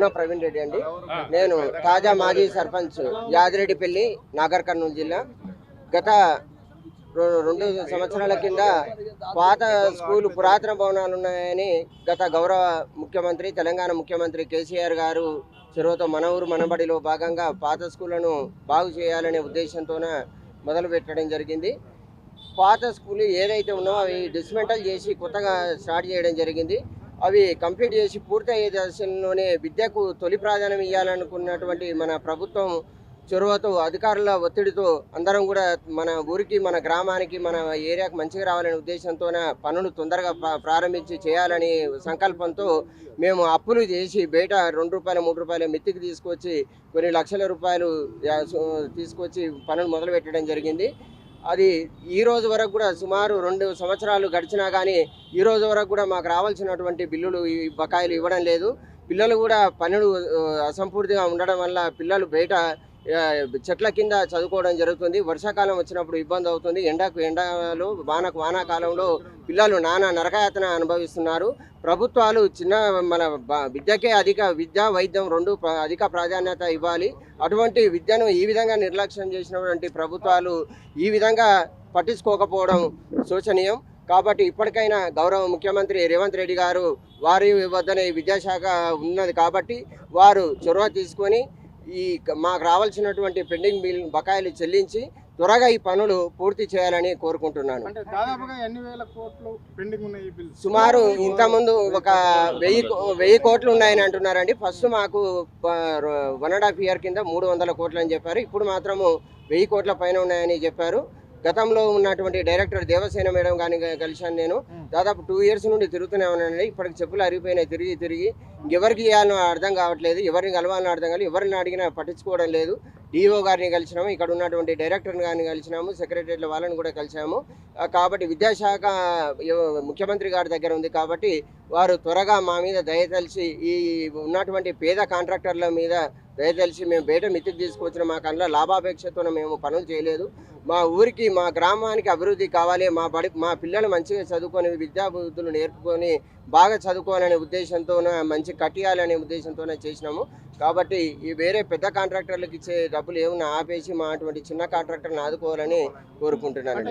ఉన్న ప్రవీణ్ రెడ్డి అండి. నేను తాజా మాజీ సర్పంచ్ యాదిరెడ్డిపల్లి నాగర్ కర్నూలు జిల్లా. గత రెండు సంవత్సరాల కింద పాత స్కూల్ పురాతన భవనాలు ఉన్నాయని గత గౌరవ ముఖ్యమంత్రి తెలంగాణ ముఖ్యమంత్రి కేసీఆర్ గారు చెరువుతో మన ఊరు మనబడిలో భాగంగా పాత స్కూళ్ళను బాగు చేయాలనే ఉద్దేశంతోన మొదలు పెట్టడం జరిగింది. పాత స్కూల్ ఏదైతే ఉన్నావో అవి డిస్మెంటల్ చేసి కొత్తగా స్టార్ట్ చేయడం జరిగింది. అవి కంప్లీట్ చేసి పూర్తయ్యే దశలోనే విద్యకు తొలి ప్రాధాన్యం ఇవ్వాలనుకున్నటువంటి మన ప్రభుత్వం చొరవతో అధికారుల ఒత్తిడితో అందరం కూడా మన ఊరికి మన గ్రామానికి మన ఏరియాకి మంచిగా రావాలనే ఉద్దేశంతోన పనులు తొందరగా ప్రారంభించి చేయాలని సంకల్పంతో మేము అప్పులు చేసి బయట రెండు రూపాయలు మూడు రూపాయల మిత్తికి తీసుకొచ్చి కొన్ని లక్షల రూపాయలు తీసుకొచ్చి పనులు మొదలు పెట్టడం జరిగింది. అది ఈ రోజు వరకు కూడా సుమారు రెండు సంవత్సరాలు గడిచినా కానీ ఈ రోజు వరకు కూడా మాకు రావాల్సినటువంటి బిల్లులు ఈ బకాయిలు ఇవ్వడం లేదు. పిల్లలు కూడా పనులు అసంపూర్తిగా ఉండడం వల్ల పిల్లలు బయట చెట్ల కింద చదువుకోవడం జరుగుతుంది. వర్షాకాలం వచ్చినప్పుడు ఇబ్బంది అవుతుంది. ఎండకు ఎండలు వానకు వానాకాలంలో పిల్లలు నానా నరకయాతన అనుభవిస్తున్నారు. ప్రభుత్వాలు చిన్న మన విద్యకే అధిక విద్య వైద్యం రెండు అధిక ప్రాధాన్యత ఇవ్వాలి. అటువంటి విద్యను ఈ విధంగా నిర్లక్ష్యం చేసినటువంటి ప్రభుత్వాలు ఈ విధంగా పట్టించుకోకపోవడం శోచనీయం. కాబట్టి ఇప్పటికైనా గౌరవ ముఖ్యమంత్రి రేవంత్ రెడ్డి గారు వారి వద్దనే విద్యాశాఖ ఉన్నది కాబట్టి వారు చొరవ తీసుకొని ఈ మాకు రావాల్సినటువంటి పెండింగ్ బిల్ బకాయిలు చెల్లించి త్వరగా ఈ పనులు పూర్తి చేయాలని కోరుకుంటున్నాను. సుమారు ఇంతకుముందు ఒక వెయ్యి వెయ్యి కోట్లు ఉన్నాయని అంటున్నారండి. ఫస్ట్ మాకు వన్ అండ్ హాఫ్ ఇయర్ కింద మూడు వందల కోట్లు అని చెప్పారు. ఇప్పుడు మాత్రము వెయ్యి కోట్ల పైన ఉన్నాయని చెప్పారు. గతంలో ఉన్నటువంటి డైరెక్టర్ దేవసేన మేడం కానీ కలిశాను నేను. దాదాపు టూ ఇయర్స్ నుండి తిరుగుతూనే ఉన్నానండి. ఇప్పటికి చెప్పులు అరిగిపోయినాయి. తిరిగి తిరిగి ఎవరికి ఇవ్వాలని అర్థం కావట్లేదు ఎవరిని కలవాలని అర్థం కాలేదు ఎవరిని అడిగినా పట్టించుకోవడం లేదు. డిఓ గారిని కలిసినాము ఇక్కడ ఉన్నటువంటి డైరెక్టర్ గారిని కలిసినాము సెక్రటరీల వాళ్ళని కూడా కలిసాము కాబట్టి విద్యాశాఖ ముఖ్యమంత్రి గారి దగ్గర ఉంది కాబట్టి వారు త్వరగా మా మీద దయతలిచి ఈ ఉన్నటువంటి పేద కాంట్రాక్టర్ల మీద దయతలిచి మేము బయట మితికి తీసుకొచ్చిన మా కళ్ళ లాభాపేక్షతో మేము పనులు చేయలేదు. మా ఊరికి మా గ్రామానికి అభివృద్ధి కావాలి. మా బడి మా పిల్లలు మంచిగా చదువుకొని విద్యాబుద్ధులు నేర్పుకొని బాగా చదువుకోవాలనే ఉద్దేశంతో మంచి కట్టియాలనే ఉద్దేశంతోనే చేసినాము. కాబట్టి ఈ వేరే పెద్ద కాంట్రాక్టర్లకు ఇచ్చే డబ్బులు ఏమన్నా ఆపేసి మా అటువంటి చిన్న కాంట్రాక్టర్ని ఆదుకోవాలని కోరుకుంటున్నాను